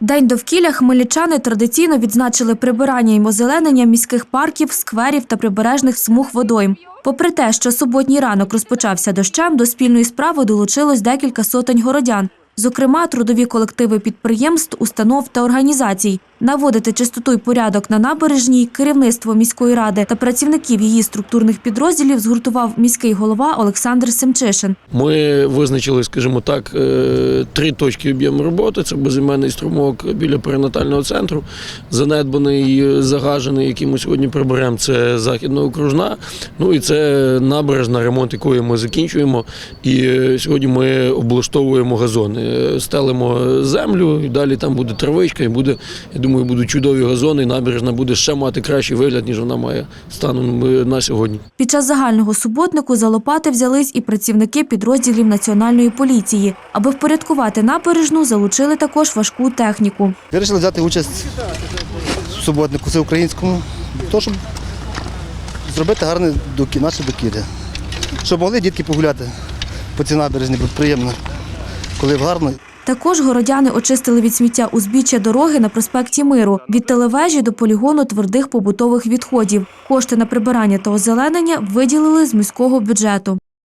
День довкілля хмельничани традиційно відзначили прибирання і озеленення міських парків, скверів та прибережних смуг водойм. Попри те, що суботній ранок розпочався дощем, до спільної справи долучилось декілька сотень городян. Зокрема, трудові колективи підприємств, установ та організацій. Наводити чистоту й порядок на набережній керівництво міської ради та працівників її структурних підрозділів згуртував міський голова Олександр Семчишин. Ми визначили, скажімо так, е, три точки об'єму роботи. Це безіменний струмок біля перинатального центру, занедбаний, е, загажений, який ми сьогодні приберемо. Це західна окружна. Ну і це набережна, ремонт якої ми закінчуємо. І е, сьогодні ми облаштовуємо газони, стелимо землю, і далі там буде травичка, і буде, я думаю, будуть чудові газони, і набережна буде ще мати кращий вигляд, ніж вона має станом е, на сьогодні. Під час загального суботнику за лопати взялись і працівники підрозділів національної поліції. Аби впорядкувати набережну, залучили також важку техніку. Вирішили взяти участь в суботнику всеукраїнському, того, щоб зробити гарне докі- наше докір'я. Щоб могли дітки погуляти по цій набережні, бо приємно, коли гарно. Також городяни очистили від сміття узбіччя дороги на проспекті Миру від телевежі до полігону твердих побутових відходів. Кошти на прибирання та озеленення виділили з міського бюджету.